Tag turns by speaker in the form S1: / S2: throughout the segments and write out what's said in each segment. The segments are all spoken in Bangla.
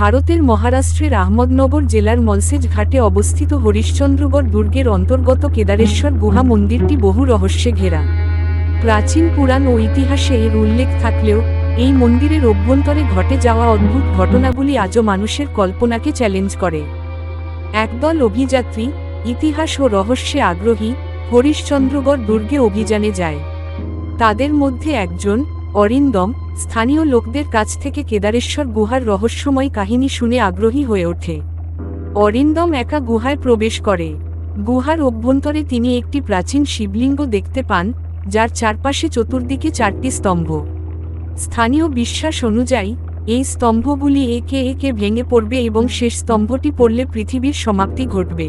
S1: ভারতের মহারাষ্ট্রের আহমদনগর জেলার মলসেজ ঘাটে অবস্থিত হরিশ্চন্দ্রগড় দুর্গের অন্তর্গত কেদারেশ্বর গুহা মন্দিরটি বহু রহস্যে ঘেরা। প্রাচীন পুরাণ ও ইতিহাসে এর উল্লেখ থাকলেও, এই মন্দিরের অভ্যন্তরে ঘটে যাওয়া অদ্ভুত ঘটনাগুলি আজও মানুষের কল্পনাকে চ্যালেঞ্জ করে। একদল অভিযাত্রী, ইতিহাস ও রহস্যে আগ্রহী, হরিশ্চন্দ্রগড় দুর্গে অভিযানে যায়। তাদের মধ্যে একজন অরিন্দম, স্থানীয় লোকদের কাছ থেকে কেদারেশ্বর গুহার রহস্যময় কাহিনী শুনে আগ্রহী হয়ে ওঠে। অরিন্দম একা গুহায় প্রবেশ করে। গুহার অভ্যন্তরে তিনি একটি প্রাচীন শিবলিঙ্গ দেখতে পান, যার চারপাশে চতুর্দিকে চারটি স্তম্ভ। স্থানীয় বিশ্বাস অনুযায়ী, এই স্তম্ভগুলি একে একে ভেঙে পড়বে এবং শেষ স্তম্ভটি পড়লে পৃথিবীর সমাপ্তি ঘটবে।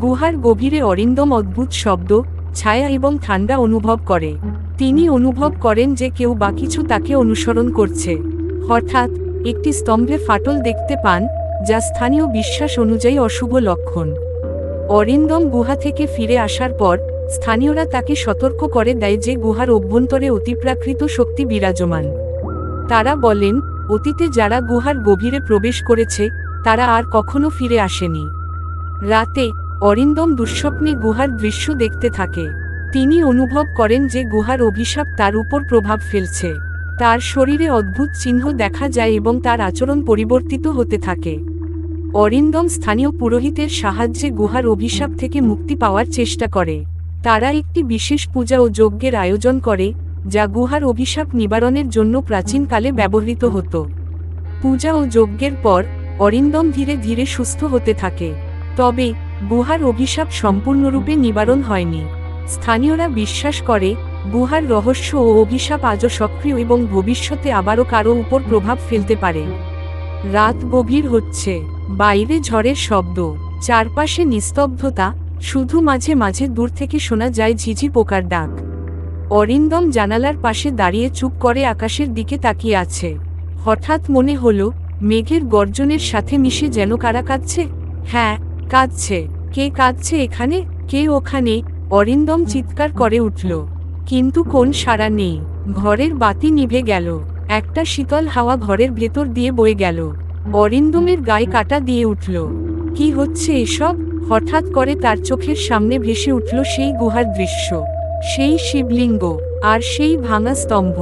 S1: গুহার গভীরে অরিন্দম অদ্ভুত শব্দ, ছায়া এবং ঠান্ডা অনুভব করে। তিনি অনুভব করেন যে কেউ বা কিছু তাকে অনুসরণ করছে। হঠাৎ, একটি স্তম্ভে ফাটল দেখতে পান, যা স্থানীয় বিশ্বাস অনুযায়ী অশুভ লক্ষণ। অরিন্দম গুহা থেকে ফিরে আসার পর, স্থানীয়রা তাকে সতর্ক করে দেয় যে গুহার অভ্যন্তরে অতিপ্রাকৃত শক্তি বিরাজমান। তারা বলেন, অতীতে যারা গুহার গভীরে প্রবেশ করেছে, তারা আর কখনো ফিরে আসেনি। রাতে, অরিন্দম দুঃস্বপ্নে গুহার দৃশ্য দেখতে থাকে। তিনি অনুভব করেন যে গুহার অভিশাপ তার উপর প্রভাব ফেলছে। তার শরীরে অদ্ভুত চিহ্ন দেখা যায় এবং তার আচরণ পরিবর্তিত হতে থাকে। অরিন্দম স্থানীয় পুরোহিতের সাহায্যে গুহার অভিশাপ থেকে মুক্তি পাওয়ার চেষ্টা করে। তারা একটি বিশেষ পূজা ও যজ্ঞের আয়োজন করে, যা গুহার অভিশাপ নিবারণের জন্য প্রাচীনকালে ব্যবহৃত হতো। পূজা ও যজ্ঞের পর, অরিন্দম ধীরে ধীরে সুস্থ হতে থাকে। তবে, গুহার অভিশাপ সম্পূর্ণরূপে নিবারণ হয়নি। স্থানীয়রা বিশ্বাস করে, গুহার রহস্য ও অভিশাপ আজও সক্রিয় এবং ভবিষ্যতে আবারও কারও উপর প্রভাব ফেলতে পারে। রাত গভীর হচ্ছে। বাইরে ঝড়ের শব্দ। চারপাশে নিস্তব্ধতা। শুধু মাঝে মাঝে দূর থেকে শোনা যায় ঝিঝি পোকার ডাক। অরিন্দম জানালার পাশে দাঁড়িয়ে চুপ করে আকাশের দিকে তাকিয়ে আছে। হঠাৎ মনে হলো, মেঘের গর্জনের সাথে মিশে যেন কারা কাঁদছে। হ্যাঁ কাঁদছে। কে কাঁদছে এখানে? কে ওখানে? অরিন্দম চিৎকার করে উঠল, কিন্তু কোন সাড়া নেই, ঘরের বাতি নিভে গেল, একটা শীতল হাওয়া ঘরের ভেতর দিয়ে বয়ে গেল। অরিন্দমের গায়ে কাটা দিয়ে উঠল, কি হচ্ছে এসব? হঠাৎ করে তার চোখের সামনে ভেসে উঠল সেই গুহার দৃশ্য, সেই শিবলিঙ্গ আর সেই ভাঙা স্তম্ভ।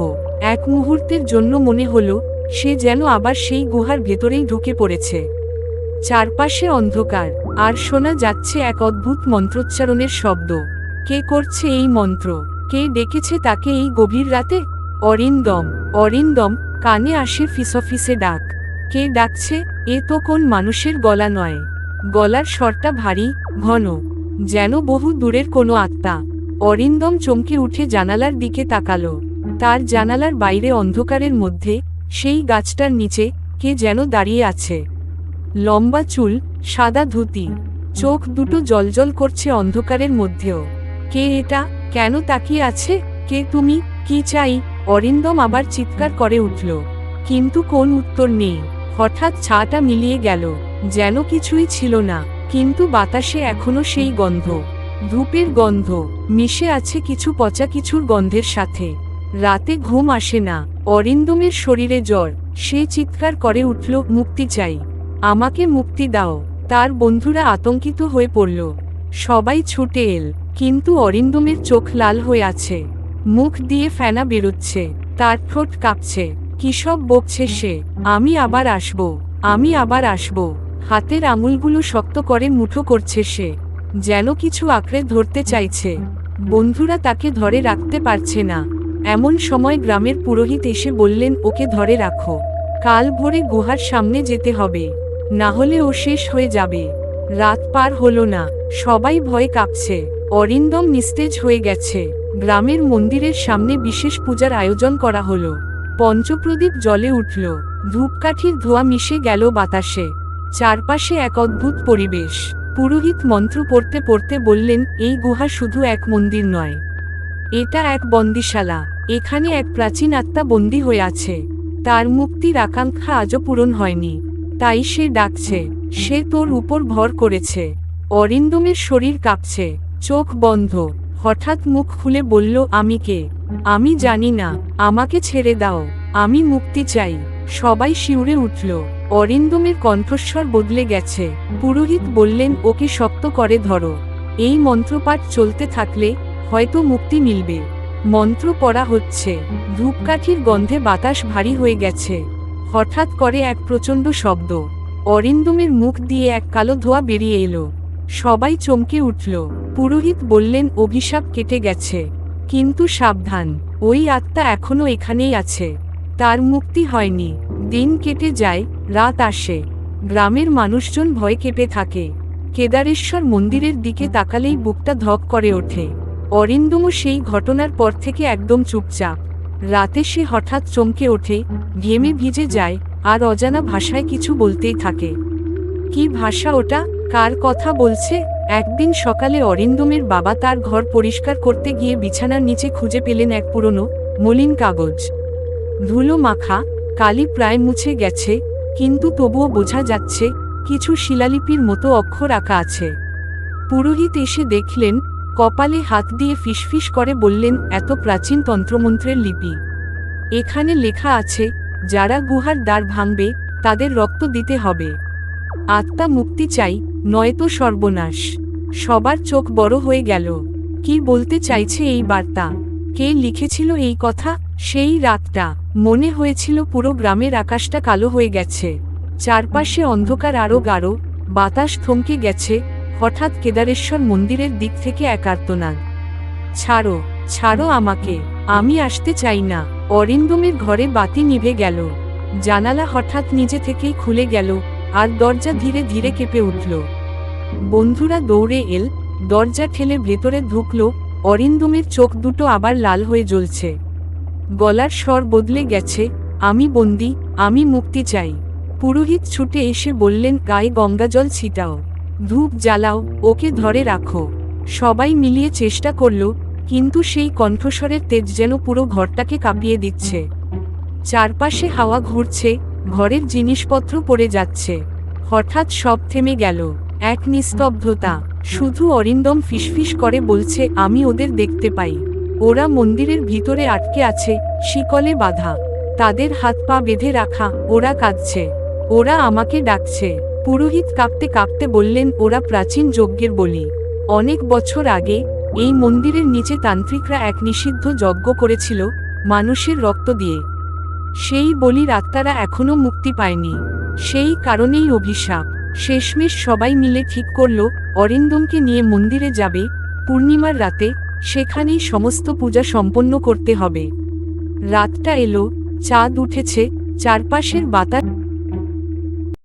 S1: এক মুহূর্তের জন্য মনে হলো, সে যেন আবার সেই গুহার ভেতরেই ঢুকে পড়েছে। চারপাশে অন্ধকার, আর শোনা যাচ্ছে এক অদ্ভুত মন্ত্রোচ্চারণের শব্দ। কে করছে এই মন্ত্র? কে ডেকেছে তাকে এই গভীর রাতে? অরিন্দম অরিন্দম, কানে আসে ফিসফিসে ডাক। কে ডাকছে? এ তো কোন মানুষের গলা নয়। গলার স্বরটা ভারী, ঘন, যেন বহু দূরের কোনো আত্মা। অরিন্দম চমকে উঠে জানালার দিকে তাকালো। তার জানালার বাইরে অন্ধকারের মধ্যে, সেই গাছটার নিচে কে যেন দাঁড়িয়ে আছে। লম্বা চুল, সাদা ধুতি, চোখ দুটো জলজল করছে অন্ধকারের মধ্যেও। কে এটা? কেন তাকিয়ে আছে? কে তুমি? কি চাই? অরিন্দম আবার চিৎকার করে উঠল। কিন্তু কোন উত্তর নেই। হঠাৎ ছাটা মিলিয়ে গেল। যেন কিছুই ছিল না। কিন্তু বাতাসে এখনও সেই গন্ধ। ধূপের গন্ধ। মিশে আছে কিছু পচা কিছুর গন্ধের সাথে। রাতে ঘুম আসে না। অরিন্দমের শরীরে জ্বর। সে চিৎকার করে উঠল, মুক্তি চাই। আমাকে মুক্তি দাও। তার বন্ধুরা আতঙ্কিত হয়ে পড়ল। সবাই ছুটে এল। কিন্তু অরিন্দমের চোখ লাল হয়ে আছে। মুখ দিয়ে ফেনা বেরোচ্ছে, তার ঠোঁট কাঁপছে। কিসব বকছে সে? আমি আবার আসব, আমি আবার আসব। হাতের আঙুলগুলো শক্ত করে মুঠো করছে সে, যেন কিছু আঁকড়ে ধরতে চাইছে। বন্ধুরা তাকে ধরে রাখতে পারছে না। এমন সময় গ্রামের পুরোহিত এসে বললেন, ওকে ধরে রাখো। কাল ভোরে গুহার সামনে যেতে হবে। না হলে ও শেষ হয়ে যাবে। রাত পার হলো না। সবাই ভয়ে কাঁপছে। অরিন্দম নিস্তেজ হয়ে গেছে। গ্রামের মন্দিরের সামনে বিশেষ পূজার আয়োজন করা হলো। পঞ্চপ্রদীপ জলে উঠল। ধূপকাঠির ধোয়া মিশে গেল বাতাসে। চারপাশে এক অদ্ভুত পরিবেশ। পুরোহিত মন্ত্র পড়তে পড়তে বললেন, এই গুহা শুধু এক মন্দির নয়। এটা এক বন্দিশালা। এখানে এক প্রাচীন আত্মা বন্দী হয়ে আছে। তার মুক্তির আকাঙ্ক্ষা আজও পূরণ হয়নি। তাই সে ডাকছে। সে তোর উপর ভর করেছে। অরিন্দমের শরীর কাঁপছে। চোখ বন্ধ। হঠাৎ মুখ খুলে বলল, আমি কে? আমি জানি না। আমাকে ছেড়ে দাও। আমি মুক্তি চাই। সবাই শিউরে উঠল। অরিন্দমের কণ্ঠস্বর বদলে গেছে। পুরোহিত বললেন, ওকে শক্ত করে ধরো। এই মন্ত্রপাঠ চলতে থাকলে হয়তো মুক্তি মিলবে। মন্ত্র পড়া হচ্ছে। ধূপকাঠির গন্ধে বাতাস ভারী হয়ে গেছে। হঠাৎ করে এক প্রচণ্ড শব্দ। অরিন্দমের মুখ দিয়ে এক কালো ধোয়া বেরিয়ে এলো। সবাই চমকে উঠল। পুরোহিত বললেন, অভিশাপ কেটে গেছে। কিন্তু সাবধান, ওই আত্মা এখনও এখানেই আছে। তার মুক্তি হয়নি। দিন কেটে যায়, রাত আসে। গ্রামের মানুষজন ভয় কেঁপে থাকে। কেদারেশ্বর মন্দিরের দিকে তাকালেই বুকটা ধক করে ওঠে। অরিন্দমও সেই ঘটনার পর থেকে একদম চুপচাপ। রাতে সে হঠাৎ চমকে ওঠে, ঘেমে ভিজে যায়, আর অজানা ভাষায় কিছু বলতেই থাকে। কি ভাষা ওটা? কার কথা বলছে? একদিন সকালে অরিন্দমের বাবা তার ঘর পরিষ্কার করতে গিয়ে বিছানার নিচে খুঁজে পেলেন এক পুরনো, মলিন কাগজ। ধুলো মাখা, কালি প্রায় মুছে গেছে, কিন্তু তবুও বোঝা যাচ্ছে, কিছু শিলালিপির মতো অক্ষর আঁকা আছে। পুরোহিত এসে দেখলেন, কপালে হাত দিয়ে ফিসফিস করে বললেন, এত প্রাচীন তন্ত্রমন্ত্রের লিপি। এখানে লেখা আছে, যারা গুহার দ্বার ভাঙবে, তাদের রক্ত দিতে হবে। আত্মা মুক্তি চাই নয়তো সর্বনাশ। সবার চোখ বড় হয়ে গেল। কি বলতে চাইছে এই বার্তা? কে লিখেছিল এই কথা? সেই রাতটা। মনে হয়েছিল পুরো গ্রামের আকাশটা কালো হয়ে গেছে। চারপাশে অন্ধকার আরও গাঢ়, বাতাস থমকে গেছে, হঠাৎ কেদারেশ্বর মন্দিরের দিক থেকে এক আর্তনাদ ছাড়ো ছাড়ো আমাকে, আমি আসতে চাই না। অরিন্দমের ঘরে বাতি নিভে গেল। জানালা হঠাৎ নিজে থেকেই খুলে গেল। আর দরজা ধীরে ধীরে কেঁপে উঠল। বন্ধুরা দৌড়ে এল, দরজা ঠেলে ভেতরে ঢুকল, অরিন্দমের চোখ দুটো আবার লাল হয়ে জ্বলছে। গলার স্বর বদলে গেছে, আমি বন্দি, আমি মুক্তি চাই। পুরোহিত ছুটে এসে বললেন, গায়ে গঙ্গাজল ছিটাও, ধূপ জ্বালাও, ওকে ধরে রাখো। সবাই মিলিয়ে চেষ্টা করল, কিন্তু সেই কণ্ঠস্বরের তেজ যেন পুরো ঘরটাকে কাঁপিয়ে দিচ্ছে। চারপাশে হাওয়া ঘুরছে ঘরের জিনিসপত্র পড়ে যাচ্ছে। হঠাৎ সব থেমে গেল। এক নিস্তব্ধতা। শুধু অরিন্দম ফিসফিস করে বলছে, আমি ওদের দেখতে পাই। ওরা মন্দিরের ভিতরে আটকে আছে, শিকলে বাধা। তাদের হাত পা বেঁধে রাখা, ওরা কাঁদছে। ওরা আমাকে ডাকছে। পুরোহিত কাঁপতে কাঁপতে বললেন, ওরা প্রাচীন যজ্ঞের বলি। অনেক বছর আগে, এই মন্দিরের নিচে তান্ত্রিকরা এক নিষিদ্ধ যজ্ঞ করেছিল, মানুষের রক্ত দিয়ে। সেই বলির আত্মারা এখনও মুক্তি পায়নি। সেই কারণেই অভিশাপ। শেষমেশ সবাই মিলে ঠিক করল, অরিন্দমকে নিয়ে মন্দিরে যাবে, পূর্ণিমার রাতে সেখানেই সমস্ত পূজা সম্পন্ন করতে হবে। রাতটা এলো, চাঁদ উঠেছে, চারপাশের বাতাস